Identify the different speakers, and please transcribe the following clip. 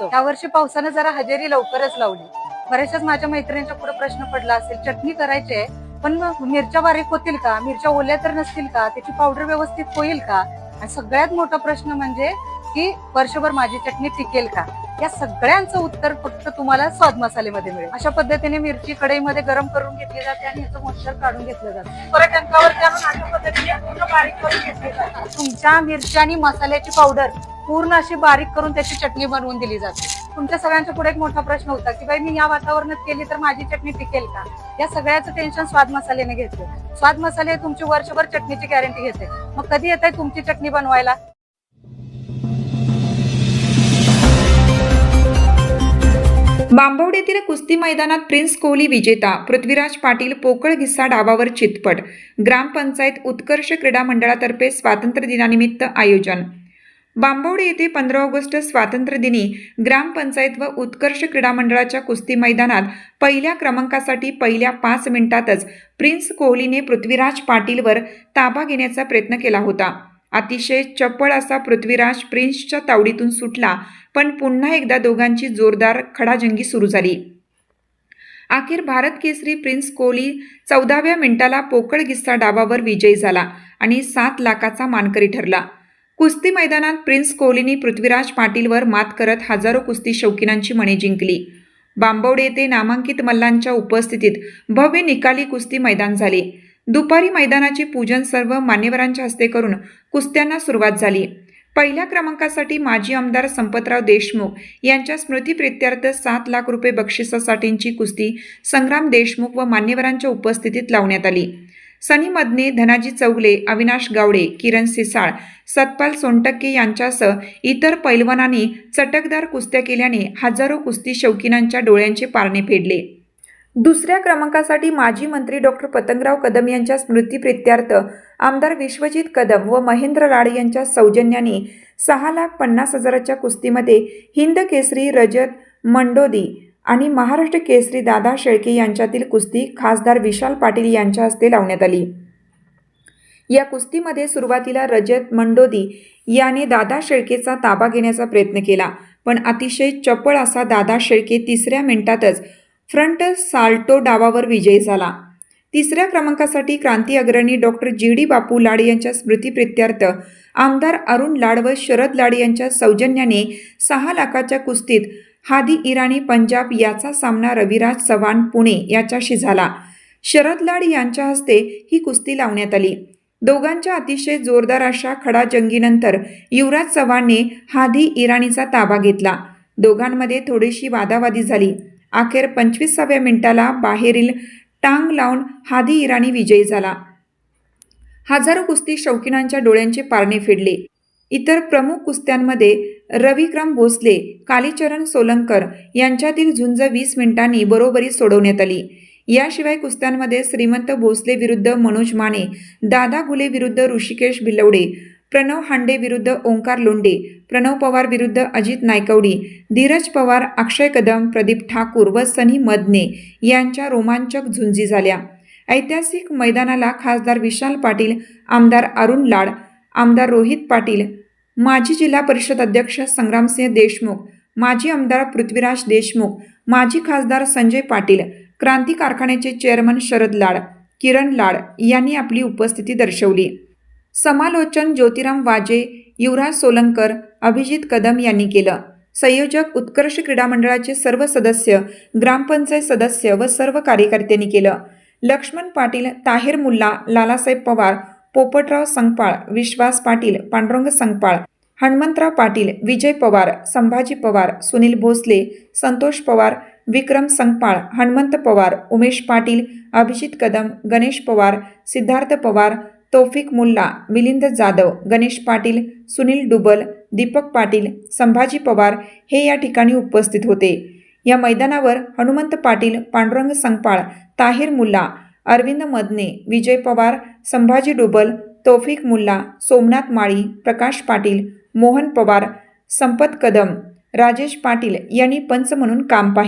Speaker 1: या वर्षी पावसानं जरा हजेरी लवकरच लावली. बऱ्याचशाच माझ्या मैत्रिणींच्या पुढे प्रश्न पडला असेल चटणी करायची आहे पण मिरच्या बारीक होतील का? मिरच्या ओल्या तर नसतील का? त्याची पावडर व्यवस्थित होईल का? आणि सगळ्यात मोठा प्रश्न म्हणजे की वर्षभर माझी चटणी टिकेल का? या सगळ्यांचं उत्तर फक्त तुम्हाला स्वाद मसालेमध्ये मिळेल. अशा पद्धतीने मिरची कढईमध्ये गरम करून घेतली जाते आणि याचं मॉइश्चर काढून घेतलं जातं. परत टंकावरती अशा पद्धतीने पूर्ण बारीक करून तुमच्या मिरची आणि मसाल्याची पावडर पूर्ण अशी बारीक करून त्याची चटणी बनवून दिली जाते. तुमच्या सगळ्यांच्या पुढे एक मोठा प्रश्न होता की बाई मी या वातावरणात केली तर माझी चटणी टिकेल का? या सगळ्याचं टेन्शन स्वाद मसाल्याने घेतले. स्वाद मसाले तुमची वर्षभर चटणीची गॅरंटी घेते. मग कधी येत आहे तुमची चटणी बनवायला?
Speaker 2: बांबवड कुस्ती मैदानात प्रिन्स कोहली विजेता पृथ्वीराज पाटील पोकळ घिस्सा डावावर चितपट. ग्रामपंचायत उत्कर्ष क्रीडा मंडळातर्फे स्वातंत्र्य दिनानिमित्त आयोजन. बांबवडे येथे पंधरा ऑगस्ट स्वातंत्र्यदिनी ग्रामपंचायत व उत्कर्ष क्रीडा मंडळाच्या कुस्ती मैदानात पहिल्या क्रमांकासाठी पहिल्या पाच मिनिटातच प्रिन्स कोहलीने पृथ्वीराज पाटीलवर ताबा घेण्याचा प्रयत्न केला होता. अतिशय चपळ असा पृथ्वीराज प्रिन्सच्या तावडीतून सुटला पण पुन्हा एकदा दोघांची जोरदार खडाजंगी सुरू झाली. अखेर भारत केसरी प्रिन्स कोहली चौदाव्या मिनिटाला पोकळ गिस्सा डाबावर विजयी झाला आणि सात लाखाचा मानकरी ठरला. कुस्ती मैदानात प्रिन्स कोहलीने पृथ्वीराज पाटीलवर मात करत हजारो कुस्ती शौकीनांची मने जिंकली. बांबवडे येथे नामांकित मल्लांच्या उपस्थितीत भव्य निकाली कुस्ती मैदान झाले. दुपारी मैदानाचे पूजन सर्व मान्यवरांच्या हस्ते करून कुस्त्यांना सुरुवात झाली. पहिल्या क्रमांकासाठी माजी आमदार संपतराव देशमुख यांच्या स्मृतीप्रित्यर्थ सात लाख रुपये बक्षिसासाठींची कुस्ती संग्राम देशमुख व मान्यवरांच्या उपस्थितीत लावण्यात आली. सनी मदने धनाजी चौगले अविनाश गावडे किरण सिसाळ सतपाल सोनटक्के यांच्यासह इतर पैलवानांनी चटकदार कुस्त्या केल्याने हजारो कुस्ती शौकीनांच्या डोळ्यांचे पारणे फेडले. दुसऱ्या क्रमांकासाठी माजी मंत्री डॉक्टर पतंगराव कदम यांच्या स्मृतीप्रित्यार्थ आमदार विश्वजित कदम व महेंद्र राळे यांच्या सौजन्याने सहा लाख पन्नास हजाराच्या कुस्तीमध्ये हिंद केसरी रजत मंडोदी आणि महाराष्ट्र केसरी दादा शेळके यांच्यातील कुस्ती खासदार विशाल पाटील यांच्या हस्ते लावण्यात आली. या कुस्तीमध्ये सुरुवातीला रजत मंडोदी याने दादा शेळकेचा ताबा घेण्याचा प्रयत्न केला पण अतिशय चपळ असा दादा शेळके तिसऱ्या मिनिटातच फ्रंट साल्टो डावावर विजयी झाला. तिसऱ्या क्रमांकासाठी क्रांती अग्रणी डॉक्टर जी डी बापू लाड यांच्या स्मृतीप्रित्यर्थ आमदार अरुण लाड व शरद लाड यांच्या सौजन्याने सहा लाखाच्या कुस्तीत हादी इराणी पंजाब याचा सामना रविराज चव्हाण पुणे याच्याशी झाला. शरद लाड यांच्या हस्ते ही कुस्ती लावण्यात आली. दोघांच्या अतिशय जोरदार अशा खडाजंगीनंतर युवराज चव्हाणने हादी इराणीचा ताबा घेतला. दोघांमध्ये थोडीशी वादावादी झाली. अखेर पंचवीसाव्या मिनिटाला बाहेरील टांग लावून हादी इराणी विजयी झाला. हजारो कुस्ती शौकीनांच्या डोळ्यांचे पारणे फेडले. इतर प्रमुख कुस्त्यांमध्ये रविक्रम भोसले कालीचरण सोलंकर यांच्यातील झुंज वीस मिनिटांनी बरोबरी सोडवण्यात आली. याशिवाय कुस्त्यांमध्ये श्रीमंत भोसले विरुद्ध मनोज माने दादा गुले विरुद्ध ऋषिकेश भिलवडे प्रणव हांडे विरुद्ध ओंकार लोंडे प्रणव पवार विरुद्ध अजित नायकवडी धीरज पवार अक्षय कदम प्रदीप ठाकूर व सनी मदने यांच्या रोमांचक झुंजी झाल्या. ऐतिहासिक मैदानाला खासदार विशाल पाटील आमदार अरुण लाड आमदार रोहित पाटील माजी जिल्हा परिषद अध्यक्ष संग्रामसिंह देशमुख माजी आमदार पृथ्वीराज देशमुख माजी खासदार संजय पाटील क्रांती कारखान्याचे चेअरमन शरद लाड किरण लाड यांनी आपली उपस्थिती दर्शवली. समालोचन ज्योतिराम वाजे युवराज सोलंकर अभिजित कदम यांनी केलं. संयोजक उत्कर्ष क्रीडा मंडळाचे सर्व सदस्य ग्रामपंचायत सदस्य व सर्व कार्यकर्त्यांनी केलं. लक्ष्मण पाटील ताहेर मुल्ला लालासाहेब पवार पोपटराव संगपाळ विश्वास पाटील पांडुरंग संगपाळ हनुमंतराव पाटील विजय पवार संभाजी पवार सुनील भोसले संतोष पवार विक्रम संगपाळ हनुमंत पवार उमेश पाटील अभिजित कदम गणेश पवार सिद्धार्थ पवार तौफिक मुल्ला मिलिंद जाधव गणेश पाटील सुनील डुबल दीपक पाटील संभाजी पवार हे या ठिकाणी उपस्थित होते. या मैदानावर हनुमंत पाटील पांडुरंग संगपाळ ताहिर मुल्ला अरविंद मदने विजय पवार संभाजी डुबल तौफिक मुल्ला सोमनाथ माळी प्रकाश पाटील मोहन पवार संपत कदम राजेश पाटील यांनी पंच म्हणून काम पाहिले.